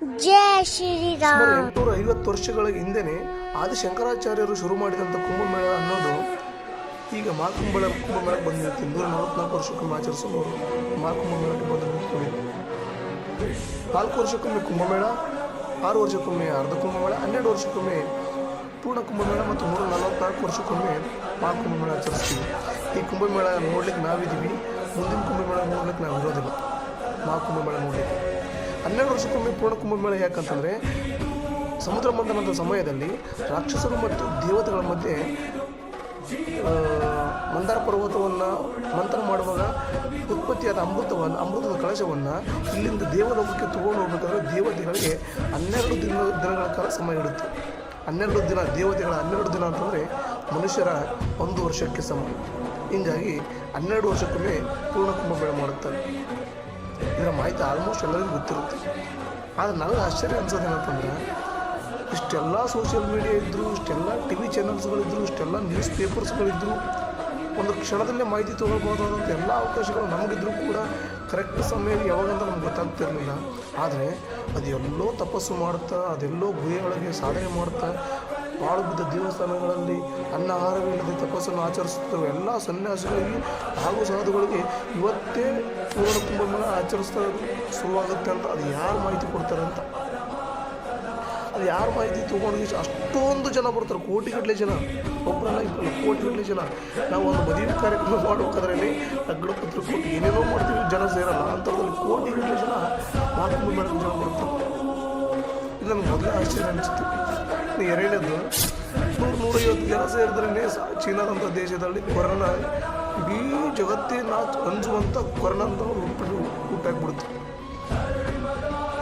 ಜಯ ಸುಮಾರು ಶ್ರೀರಾಮ್. ಎಂಟುನೂರ ಐವತ್ತು ವರ್ಷಗಳ ಹಿಂದೆನೆ ಆದಿಶಂಕರಾಚಾರ್ಯರು ಶುರು ಮಾಡಿದಂಥ ಕುಂಭಮೇಳ ಅನ್ನೋದು ಈಗ ಮಾಕುಂಬಳ ಕುಂಭಮೇಳಕ್ಕೆ ಬಂದಿರುತ್ತೆ. ನೂರ ನಲವತ್ನಾಲ್ಕು ವರ್ಷಕ್ಕೊಮ್ಮೆ ಆಚರಿಸೋ ಮಾಕುಂಭಮೇಳಕ್ಕೆ ಬಂದು ನಿಂತ್ಕೊಂಡಿದೆ ನಾಲ್ಕು ವರ್ಷಕ್ಕೊಮ್ಮೆ ಕುಂಭಮೇಳ, ಆರು ವರ್ಷಕ್ಕೊಮ್ಮೆ ಅರ್ಧ ಕುಂಭಮೇಳ, ಹನ್ನೆರಡು ವರ್ಷಕ್ಕೊಮ್ಮೆ ಪೂರ್ಣ ಕುಂಭಮೇಳ ಮತ್ತು ನೂರ ನಲವತ್ನಾಲ್ಕು ವರ್ಷಕ್ಕೊಮ್ಮೆ ಮಹಾಕುಂಭಮೇಳ ಆಚರಿಸ್ತೀವಿ. ಈ ಕುಂಭಮೇಳ ನೋಡ್ಲಿಕ್ಕೆ ನಾವಿದ್ದೀವಿ. ಮುಂದಿನ ಕುಂಭಮೇಳ ನೋಡ್ಲಿಕ್ಕೆ ನಾವು ಇರೋದಿಲ್ಲ ಮಹಾಕುಂಭಮೇಳ ನೋಡ್ಲಿಕ್ಕೆ. ಹನ್ನೆರಡು ವರ್ಷಕ್ಕೊಮ್ಮೆ ಪೂರ್ಣ ಕುಂಭಮೇಳ ಯಾಕಂತಂದರೆ ಸಮುದ್ರ ಮಂಥನದ ಸಮಯದಲ್ಲಿ ರಾಕ್ಷಸರು ಮತ್ತು ದೇವತೆಗಳ ಮಧ್ಯೆ ಮಂದಾರ ಪರ್ವತವನ್ನು ಮಂಥನ ಮಾಡುವಾಗ ಉತ್ಪತ್ತಿಯಾದ ಅಮೃತವನ್ನು, ಅಮೃತದ ಕಳಶವನ್ನು ಇಲ್ಲಿಂದ ದೇವಲೋಕಕ್ಕೆ ತಗೊಂಡು ಹೋಗಬೇಕಾದ್ರೆ ದೇವತೆಗಳಿಗೆ ಹನ್ನೆರಡು ದಿನ, ದಿನಗಳ ಕಾಲ ಸಮಯ ಇಡುತ್ತೆ ಹನ್ನೆರಡು ದಿನ, ದೇವತೆಗಳ ಹನ್ನೆರಡು ದಿನ ಅಂತಂದರೆ ಮನುಷ್ಯರ ಒಂದು ವರ್ಷಕ್ಕೆ ಸಮ. ಹೀಗಾಗಿ ಹನ್ನೆರಡು ವರ್ಷಕ್ಕೊಮ್ಮೆ ಪೂರ್ಣ ಕುಂಭಮೇಳ ಮಾಡುತ್ತಾರೆ. ಇದರ ಮಾಹಿತಿ ಆಲ್ಮೋಸ್ಟ್ ಎಲ್ಲರಿಗೂ ಗೊತ್ತಿರುತ್ತೆ. ಆದರೆ ನನಗೆ ಆಶ್ಚರ್ಯ ಅನ್ಸೋದು ಏನಂತಂದ್ರೆ ಇಷ್ಟೆಲ್ಲ ಸೋಷಿಯಲ್ ಮೀಡಿಯಾ ಇದ್ದರು ಇಷ್ಟೆಲ್ಲ ಟಿ ವಿ ಚಾನಲ್ಸ್ಗಳಿದ್ದರು ಇಷ್ಟೆಲ್ಲ ನ್ಯೂಸ್ ಪೇಪರ್ಸ್ಗಳಿದ್ದರು ಒಂದು ಕ್ಷಣದಲ್ಲೇ ಮಾಹಿತಿ ತೊಗೊಳ್ಬೋದಾದಂಥ ಎಲ್ಲ ಅವಕಾಶಗಳು ನಮಗಿದ್ರೂ ಕೂಡ ಕರೆಕ್ಟ್ ಸಮಯ ಯಾವಾಗಂತ ನಮ್ಗೆ ಗೊತ್ತಾಗ್ತಿರಲಿಲ್ಲ ಆದರೆ ಅದೆಲ್ಲೋ ತಪಸ್ಸು ಮಾಡ್ತಾ, ಅದೆಲ್ಲೋ ಗುಹೆಯೊಳಗೆ ಸಾಧನೆ ಮಾಡ್ತಾ ಬಿದ್ದ ದೇವಸ್ಥಾನಗಳಲ್ಲಿ ಅನ್ನ ಆಹಾರವಿಲ್ಲದೆ ತಪಸ್ಸನ್ನು ಆಚರಿಸುತ್ತವೆ. ಎಲ್ಲ ಸನ್ಯಾಸಿಗಳಿಗೆ ಹಾಗೂ ಸಾಧುಗಳಿಗೆ ಇವತ್ತೇ ಪೂರ್ಣ ಕುಂಭಮೇಳ ಆಚರಿಸ್ತಾ ಶುರುವಾಗುತ್ತೆ ಅಂತ ಅದು ಯಾರು ಮಾಹಿತಿ ಕೊಡ್ತಾರೆ ಅಂತ? ಅದು ಯಾರು ಮಾಹಿತಿ ತೊಗೊಂಡು ಅಷ್ಟೊಂದು ಜನ ಬರ್ತಾರೆ. ಕೋಟಿಗಟ್ಟಲೆ ಜನ. ಒಬ್ಬರಲ್ಲ ಕೋಟಿಗಟ್ಟಲೆ ಜನ. ನಾವು ಒಂದು ಮದುವೆ ಕಾರ್ಯಕ್ರಮ ಮಾಡಬೇಕಾದ್ರಲ್ಲಿ ಲಗ್ನ ಪತ್ರ ಕೊಟ್ಟು ಏನೇನೋ ಮಾಡ್ತೀವಿ. ಜನ ಸೇರಲ್ಲ. ಅಂಥದ್ರಲ್ಲಿ ಕೋಟಿಗಟ್ಟಲೆ ಜನ ಮಾಡೋಕ್ಕೆ ಜನ ಬರ್ತಾರೆ ಇದು ನಮ್ಗೆ ಮೊದಲೇ ಆಶ್ಚರ್ಯ ಅನಿಸ್ತು ಎರಡನೇದು, ನೂರು ನೂರೈವತ್ತು ಜನ ಸೇರಿದ್ರೇ ಚೀನಾದಂಥ ದೇಶದಲ್ಲಿ ಕೊರೋನಾ ಇಡೀ ಜಗತ್ತೇ ನಾವು ಅಂಜುವಂಥ ಕೊರೋನಾ ಅಂತ ಹುಟ್ಬಿಟ್ಟು ಹುಟ್ಟಾಕ್ಬಿಡ್ತು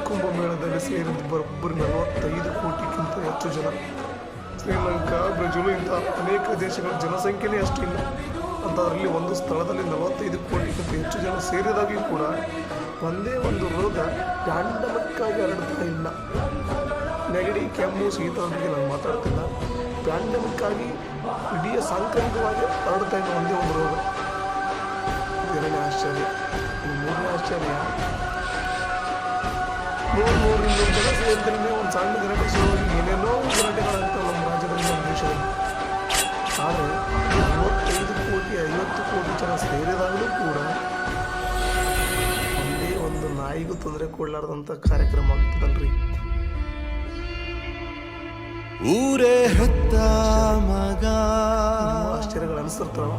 ಕುಂಭಮೇಳದಲ್ಲಿ ಸೇರಿದ ಬರೋಬ್ಬರಿ ನಲವತ್ತೈದು ಕೋಟಿಗಿಂತ ಹೆಚ್ಚು ಜನ. ಶ್ರೀಲಂಕಾ, ಬ್ರೆಜಿಲು ಇಂಥ ಅನೇಕ ದೇಶಗಳ ಜನಸಂಖ್ಯೆನೇ ಅಷ್ಟಿಲ್ಲ. ಅಂಥದ್ರಲ್ಲಿ ಒಂದು ಸ್ಥಳದಲ್ಲಿ ನಲವತ್ತೈದು ಕೋಟಿಗಿಂತ ಹೆಚ್ಚು ಜನ ಸೇರಿದಾಗಿಯೂ ಕೂಡ ಒಂದೇ ಒಂದು ರೋಗ ಪ್ಯಾಂಡಮಿಕ್ಕಾಗಿ ಹರಡ್ತಾ ಇಲ್ಲ. ನೆಗಡಿ, ಕೆಮ್ಮು, ಶೀತ ಬಗ್ಗೆ ನಾನು ಮಾತಾಡ್ತಿಲ್ಲ. ಪ್ಯಾಂಡಮಿಕ್ಕಾಗಿ ಇಡೀ ಸಾಂಕ್ರಾಮಿಕವಾಗಿ ಹರಡ್ತಾ ಇಲ್ಲ ಒಂದೇ ಒಂದು ರೋಗ. ಎರಡನೇ ಆಶ್ಚರ್ಯ. ಮೂರನೇ ಆಶ್ಚರ್ಯ. ಮೂರು ಮೂರು ಜನ ಸೇರಿದ್ರೆ ಒಂದು ಸಣ್ಣ ಗಲಾಟೆ ಶುರುವಾಗಿ ಏನೇನೋ ಗಲಾಟೆಗಳಾಗ್ತವೆ ನಮ್ಮ ರಾಜ್ಯದಲ್ಲಿ, ನಮ್ಮ ದೇಶದಲ್ಲಿ. ಆದರೆ ಮೂವತ್ತೈದು ಕೋಟಿ, ಐವತ್ತು ಕೋಟಿ ಜನ ಸೇರಿದಾಗಲೂ ನಾಯಿಗೂ ತೊಂದರೆ ಕೊಡಲಾರ್ದಂಥ ಕಾರ್ಯಕ್ರಮ ಆಗ್ತದಲ್ರಿ. ಊರೇ ಹತ್ತ ಮಗ. ಆಶ್ಚರ್ಯಗಳು ಅನಿಸ್ತಿರ್ತಾವ